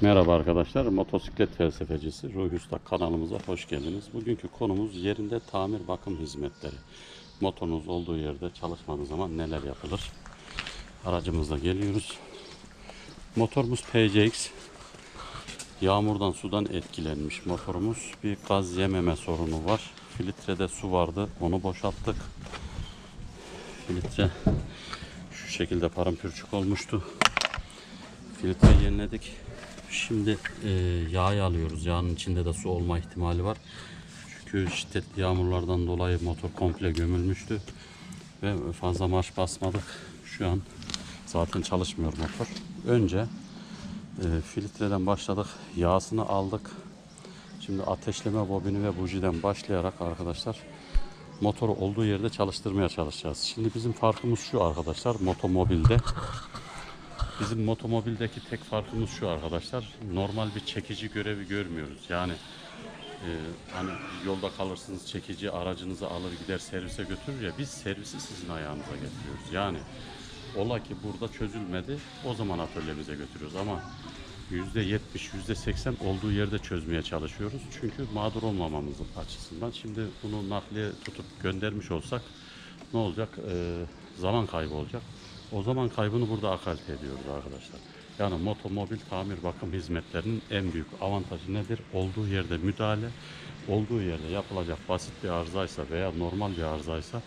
Merhaba arkadaşlar, motosiklet felsefecisi Ruhi Usta kanalımıza hoş geldiniz. Bugünkü konumuz yerinde tamir bakım hizmetleri. Motorunuz olduğu yerde çalışmadığı zaman neler yapılır? Aracımızla geliyoruz. Motorumuz PCX. Yağmurdan sudan etkilenmiş motorumuz. Bir gaz yememe sorunu var. Filtrede su vardı, onu boşalttık. Filtre şu şekilde parampürçük olmuştu. Filtreyi yeniledik. Şimdi e, yağı alıyoruz. Yağın içinde de su olma ihtimali var. Çünkü şiddetli yağmurlardan dolayı motor komple gömülmüştü. Ve fazla marş basmadık. Şu an zaten çalışmıyor motor. Önce e, filtreden başladık. Yağsını aldık. Şimdi ateşleme bobini ve bujiden başlayarak arkadaşlar motoru olduğu yerde çalıştırmaya çalışacağız. Şimdi bizim farkımız şu arkadaşlar motomobilde. Bizim motomobildeki tek farkımız şu arkadaşlar. Normal bir çekici görevi görmüyoruz. Yani e, hani yolda kalırsınız çekici aracınızı alır gider servise götürür ya biz servisi sizin ayağınıza getiriyoruz. Yani ola ki burada çözülmedi o zaman atölyemize götürüyoruz ama %70, %80 olduğu yerde çözmeye çalışıyoruz. Çünkü mağdur olmamamız açısından. Şimdi bunu nakliye tutup göndermiş olsak ne olacak? Ee, zaman kaybı olacak. O zaman kaybını burada akalte ediyoruz arkadaşlar. Yani motomobil tamir bakım hizmetlerinin en büyük avantajı nedir? Olduğu yerde müdahale, olduğu yerde yapılacak basit bir arızaysa veya normal bir arızaysa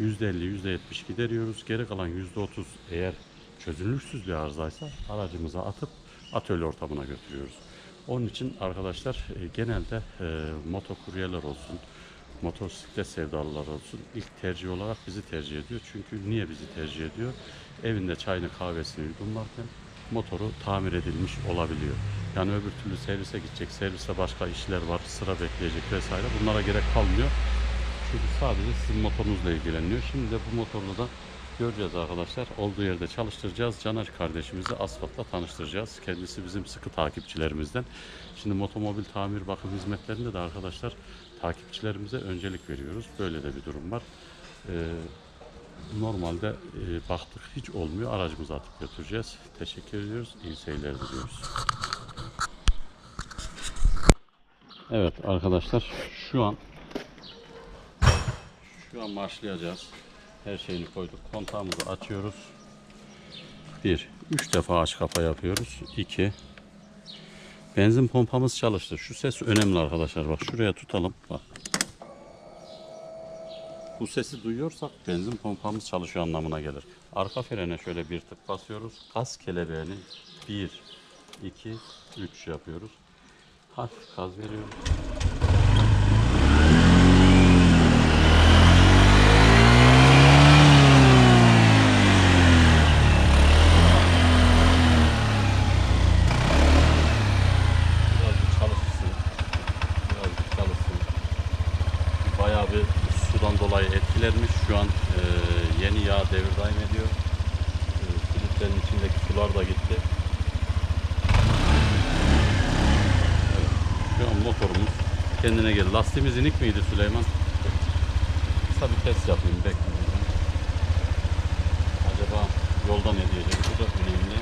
%50, %70 gideriyoruz. Geri kalan %30 eğer çözünürsüz bir arızaysa aracımıza atıp atölye ortamına götürüyoruz. Onun için arkadaşlar e, genelde e, motokuryeler olsun, motosiklet sevdalılar olsun ilk tercih olarak bizi tercih ediyor. Çünkü niye bizi tercih ediyor? Evinde çayını kahvesini yudumlarken motoru tamir edilmiş olabiliyor. Yani öbür türlü servise gidecek, serviste başka işler var, sıra bekleyecek vesaire. Bunlara gerek kalmıyor. Çünkü sadece sizin motorunuzla ilgileniyor. Şimdi de bu motorla da göreceğiz arkadaşlar. Olduğu yerde çalıştıracağız. Caner kardeşimizi asfaltla tanıştıracağız. Kendisi bizim sıkı takipçilerimizden. Şimdi motomobil tamir bakım hizmetlerinde de arkadaşlar takipçilerimize öncelik veriyoruz. Böyle de bir durum var. Ee, normalde e, baktık hiç olmuyor. Aracımızı atıp götüreceğiz. Teşekkür ediyoruz. İyi seyirler diliyoruz. Evet arkadaşlar şu an şu an başlayacağız. Her şeyini koyduk. Kontağımızı açıyoruz. 1. 3 defa aç kapa yapıyoruz. 2. Benzin pompamız çalıştı. Şu ses önemli arkadaşlar. Bak şuraya tutalım. Bak. Bu sesi duyuyorsak benzin pompamız çalışıyor anlamına gelir. Arka frene şöyle bir tık basıyoruz. Gaz kelebeğini 1, 2, 3 yapıyoruz. Hafif gaz veriyoruz. Birazcık çalışsın. Birazcık çalışsın. Bayağı bir sudan dolayı etkilenmiş. Şu an e, yeni yağ devir daim ediyor. E, filtrenin içindeki sular da gitti. Evet, şu an motorumuz kendine geldi. Lastiğimiz inik miydi Süleyman? Kısa bir test yapayım bekleyin. Acaba yolda ne diyecek? Bu da önemli.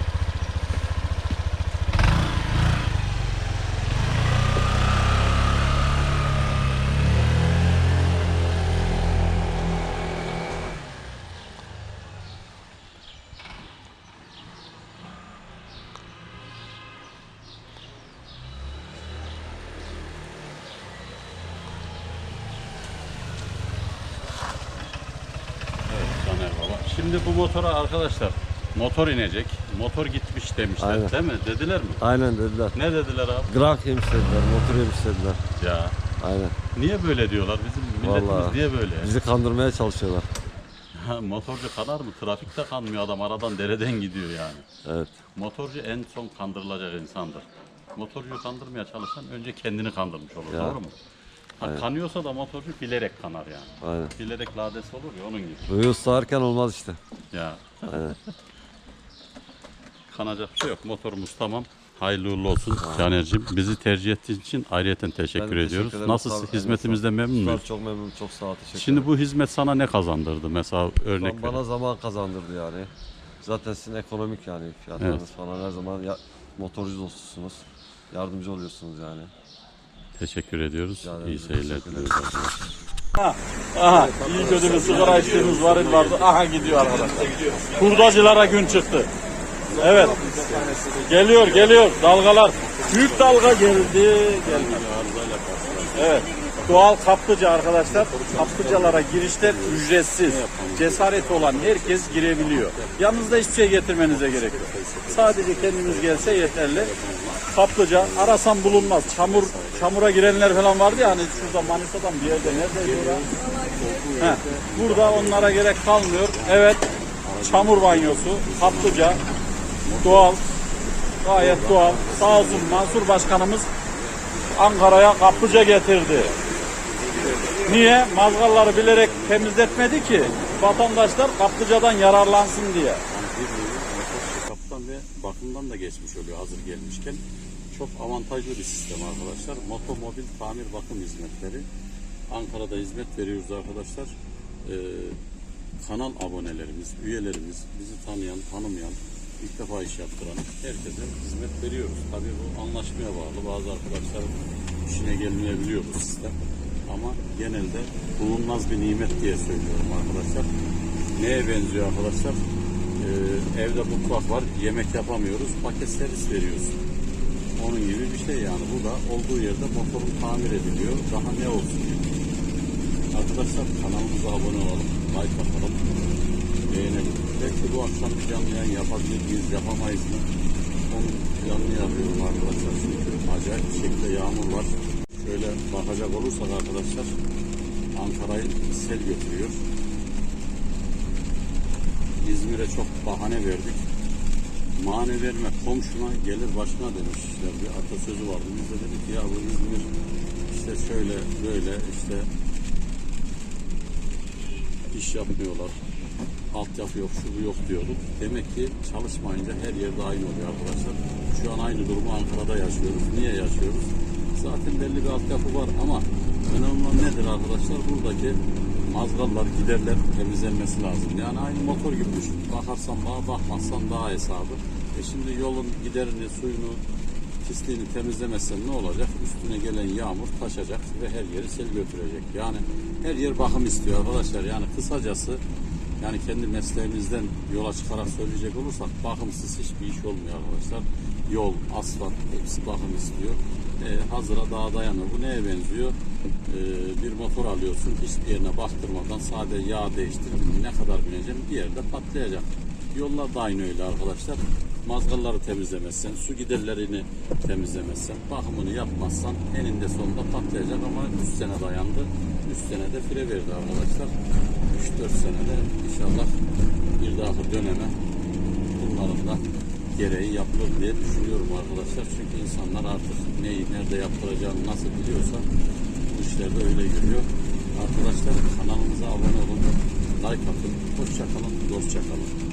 Evet Caner Baba. Şimdi bu motora arkadaşlar motor inecek. Motor gitmiş demişler Aynen. değil mi? Dediler mi? Aynen dediler. Ne dediler abi? Grank yemiş dediler, motor yemiş dediler. Ya Aynen. niye böyle diyorlar? Bizim milletimiz Vallahi. niye böyle? Bizi kandırmaya çalışıyorlar. Motorcu kanar mı? Trafikte kanmıyor adam aradan dereden gidiyor yani. Evet. Motorcu en son kandırılacak insandır. Motorcuyu kandırmaya çalışan önce kendini kandırmış olur. Ya. Doğru mu? Ha, kanıyorsa da motorcu bilerek kanar yani. Aynen. Bilerek lades olur ya onun gibi. Ruhi sağarken olmaz işte. Ya Aynen. kanacak bir şey yok. Motorumuz tamam. Hayırlı uğurlu olsun Caner'cim. Bizi tercih ettiğin için ayrıyeten teşekkür Ben de ediyoruz. ederim. Nasıl Sağ ol, hizmetimizden eline memnun ol. muyuz? Çok memnunum, çok sağ ol, teşekkür Şimdi ederim. bu hizmet sana ne kazandırdı? Mesela örnek ver. bana zaman kazandırdı yani. Zaten sizin ekonomik yani fiyatlarınız Evet. falan her zaman ya, Motorcu dostsunuz. Yardımcı oluyorsunuz yani. Teşekkür ediyoruz. İyi seyirler diliyoruz arkadaşlar. Aha iyi kötü bir sigara içtiğimiz varil vardı. Aha gidiyor arkadaşlar. Hurdacılara gün çıktı. Evet. Geliyor geliyor dalgalar. Büyük dalga geldi. Evet. Doğal kaplıca arkadaşlar. Kaplıcalara girişler ücretsiz. Cesareti olan herkes girebiliyor. Yanınızda hiçbir şey getirmenize gerek yok. Sadece kendiniz gelse yeterli. Kaplıca arasam bulunmaz. Çamur çamura girenler falan vardı ya hani şurada Manisa'dan bir yerde neredeydi orada? Burada onlara gerek kalmıyor. Evet. Çamur banyosu, kaplıca, doğal, gayet doğal. Sağ olsun Mansur Başkanımız Ankara'ya kaplıca getirdi. Niye? Mazgalları bilerek temizletmedi ki vatandaşlar kaplıcadan yararlansın diye. Bakımdan da geçmiş oluyor hazır gelmişken. Çok avantajlı bir sistem arkadaşlar. Motomobil tamir bakım hizmetleri. Ankara'da hizmet veriyoruz arkadaşlar. Ee, kanal abonelerimiz, üyelerimiz, bizi tanıyan, tanımayan, ilk defa iş yaptıran herkese hizmet veriyoruz. Tabii bu anlaşmaya bağlı. Bazı arkadaşların işine gelmeyebiliyor bu sistem. Ama genelde bulunmaz bir nimet diye söylüyorum arkadaşlar. Neye benziyor arkadaşlar? Ee, evde mutfak var, yemek yapamıyoruz, paket servis veriyoruz. Onun gibi bir şey yani. Bu da olduğu yerde motorun tamir ediliyor. Daha ne olsun? Arkadaşlar kanalımıza abone olalım, like atalım, beğenelim. Belki bu akşam canlı yayın yapabilir miyiz, yapamayız mı? Onun planını yapıyorum arkadaşlar. Çünkü acayip bir şekilde yağmur var. Şöyle bakacak olursak arkadaşlar, Ankara'yı sel götürüyor. İzmir'e çok bahane verdik. Mane verme komşuna gelir başına demişler. Bir atasözü vardı. Biz de dedik ya bu İzmir işte şöyle böyle işte iş yapmıyorlar. Altyapı yok, şu yok diyorduk. Demek ki çalışmayınca her yerde aynı oluyor arkadaşlar. Şu an aynı durumu Ankara'da yaşıyoruz. Niye yaşıyoruz? Zaten belli bir altyapı var ama önemli nedir arkadaşlar? Buradaki mazgallar, giderler temizlenmesi lazım. Yani aynı motor gibi düşün. Bakarsan daha, bakmazsan daha hesabı. E şimdi yolun giderini, suyunu, pisliğini temizlemezsen ne olacak? Üstüne gelen yağmur taşacak ve her yeri sel götürecek. Yani her yer bakım istiyor arkadaşlar. Yani kısacası yani kendi mesleğimizden yola çıkarak söyleyecek olursak bakımsız hiçbir iş olmuyor arkadaşlar. Yol, asfalt hepsi bakım istiyor. Ee, hazıra daha dayanır. Bu neye benziyor? Ee, bir motor alıyorsun hiçbir yerine baktırmadan sadece yağ değiştirdin ne kadar bineceğim bir yerde patlayacak. Yollar da aynı öyle arkadaşlar. Mazgalları temizlemezsen, su giderlerini temizlemezsen, bakımını yapmazsan eninde sonunda patlayacak ama 3 sene dayandı. 3 senede fire verdi arkadaşlar. 3-4 senede inşallah bir dahaki döneme bunların da gereği yapılır diye düşünüyorum arkadaşlar. Çünkü insanlar artık neyi nerede yaptıracağını nasıl biliyorsa bu işlerde öyle görüyor. Arkadaşlar kanalımıza abone olun, like atın, hoşça kalın, dostça kalın.